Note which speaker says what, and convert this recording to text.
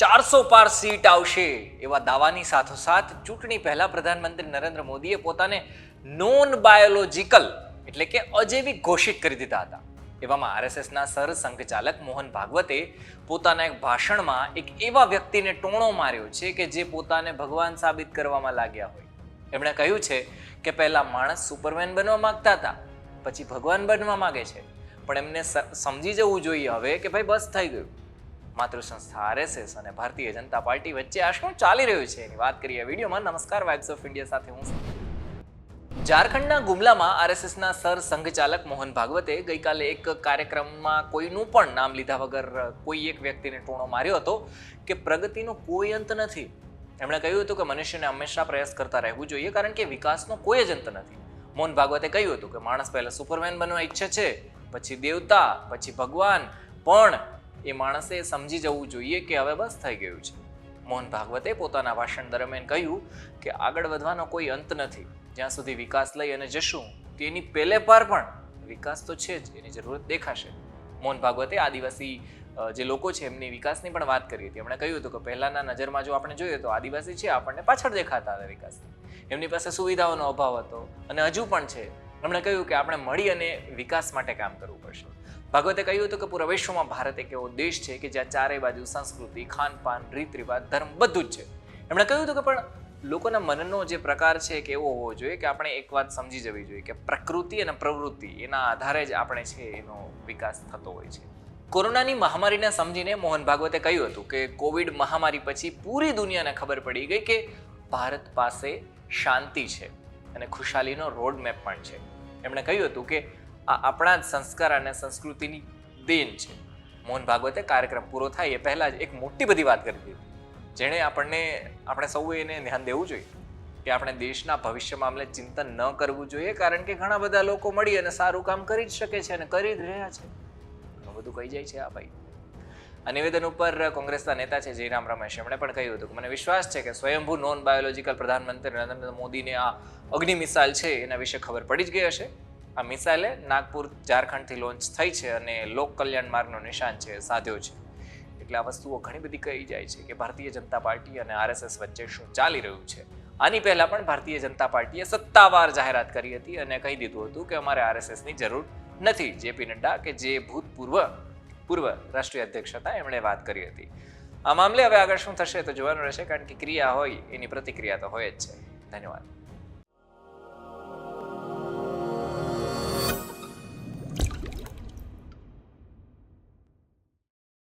Speaker 1: ચારસો પાર સીટ આવશે. એવા દાવાની સાથોસાથ ચૂંટણી પહેલા પ્રધાનમંત્રી નરેન્દ્ર મોદીએ પોતાને નોન બાયોલોજિકલ એટલે કે અજૈવિક ઘોષિત કરી દીધા હતા. એવામાં આરએસએસના સર સંઘચાલક મોહન ભાગવતે પોતાના એક ભાષણમાં એક એવા વ્યક્તિને ટોણો માર્યો છે કે જે પોતાને ભગવાન સાબિત કરવામાં લાગ્યા હોય. એમણે કહ્યું છે કે પહેલા માણસ સુપરમેન બનવા માંગતા હતા, પછી ભગવાન બનવા માગે છે. પણ એમને સમજી જવું જોઈએ હવે કે ભાઈ બસ થઈ ગયું. માતૃ સંસ્થા આરએસએસ અને ભારતીય જનતા પાર્ટી વચ્ચે આ શું ચાલી રહ્યું છે એની વાત કરીએ વિડીયોમાં નમસ્કાર વાઇબ્સ ઓફ ઇન્ડિયા સાથે હું ઝારખંડના ગુમલામાં આરએસએસના સર સંઘચાલક મોહન ભાગવતે ગઈકાલે એક કાર્યક્રમમાં કોઈનું પણ નામ લીધા વગર કોઈ એક વ્યક્તિને ટોણો માર્યો હતો કે પ્રગતિનો કોઈ અંત નથી. એમણે કહ્યું હતું કે મનુષ્યને હંમેશા પ્રયાસ કરતા રહેવું જોઈએ કારણ કે વિકાસનો કોઈ જ અંત નથી. મોહન ભાગવતે કહ્યું હતું કે માણસ પહેલાં સુપરમેન બનવા ઈચ્છે છે, પછી દેવતા, પછી ભગવાન, પણ એ માણસે સમજી જવું જોઈએ કે હવે બસ થઈ ગયું છે. મોહન ભાગવતે પોતાના ભાષણ દરમિયાન કહ્યું કે આગળ વધવાનો કોઈ અંત નથી. જ્યાં સુધી વિકાસ લઈ અને જશું, તેની પહેલે પર પણ વિકાસ તો છે જ, એની જરૂરત દેખાશે. મોહન ભાગવતે આદિવાસી જે લોકો છે, એમની વિકાસની પણ વાત કરી હતી. એમણે કહ્યું હતું કે પહેલાના નજરમાં જો આપણે જોઈએ તો આદિવાસી છે, આપણને પાછળ દેખાતા હતા વિકાસની એમની પાસે સુવિધાઓનો અભાવ હતો અને હજુ પણ છે. એમણે કહ્યું કે આપણે મળી અને વિકાસ માટે કામ કરવું પડશે. ભાગવતે કહ્યું હતું કે પૂરા વિશ્વમાં ભારત એક એવો દેશ છે કે જ્યાં ચારે બાજુ સંસ્કૃતિ, ખાનપાન રીત રિવાજ ધર્મ બધું જ છે. એમણે કહ્યું હતું કે પણ લોકોના મનનો જે પ્રકાર છે કે એવો હોવો જોઈએ કે આપણે એક વાત સમજી જવી જોઈએ કે પ્રકૃતિ અને પ્રવૃત્તિ એના આધારે જ આપણે છે એનો વિકાસ થતો હોય છે. કોરોનાની મહામારીને સમજીને મોહન ભાગવતે કહ્યું હતું કે કોવિડ મહામારી પછી પૂરી દુનિયાને ખબર પડી ગઈ કે ભારત પાસે શાંતિ છે અને ખુશાલીનો રોડ મેપ પણ છે. એમણે કહ્યું હતું કે આ આપણા જ સંસ્કાર અને સંસ્કૃતિની દેન છે. મોહન ભાગવતે કાર્યક્રમ પૂરો થાય એ પહેલાં જ એક મોટી બધી વાત કરી દીધી. જેણે આપણને, આપણે સૌએ એને ધ્યાન દેવું જોઈએ કે આપણે દેશના ભવિષ્ય મામલે ચિંતન ન કરવું જોઈએ કારણ કે ઘણા બધા લોકો મળી અને સારું કામ કરી જ શકે છે અને કરી જ રહ્યા છે. ઘણું બધું કહી જાય છે આ ભાઈ. આ નિવેદન ઉપર કોંગ્રેસના નેતા છે જયરામ રમેશ. એમણે પણ કહ્યું હતું કે મને વિશ્વાસ છે કે સ્વયંભૂ નોન બાયોલોજિકલ પ્રધાનમંત્રી નરેન્દ્ર મોદીને આ અગ્નિ મિસાઇલ છે એના વિશે ખબર પડી જ ગઈ હશે. આ મિસાઇલે નાગપુર ઝારખંડથી લોન્ચ થઈ છે અને લોક કલ્યાણ માર્ગનો નિશાન છે, સાધ્યો છે. એટલે આ વસ્તુઓ ઘણી બધી કહી જાય છે કે ભારતીય જનતા પાર્ટી અને આરએસએસ વચ્ચે શું ચાલી રહ્યું છે? આની પહેલા પણ ભારતીય જનતા પાર્ટીએ સત્તાવાર જાહેરાત કરી હતી અને કહી દીધું હતું કે અમારે આરએસએસની જરૂર નથી. જેપી નડ્ડા કે જે ભૂતપૂર્વ, પૂર્વ રાષ્ટ્રીય અધ્યક્ષ હતા, એમણે વાત કરી હતી. આ મામલે હવે આગળ શું થશે તો જોવાનું રહેશે, કારણ કે ક્રિયા હોય, એની પ્રતિક્રિયા તો હોય જ છે. ધન્યવાદ.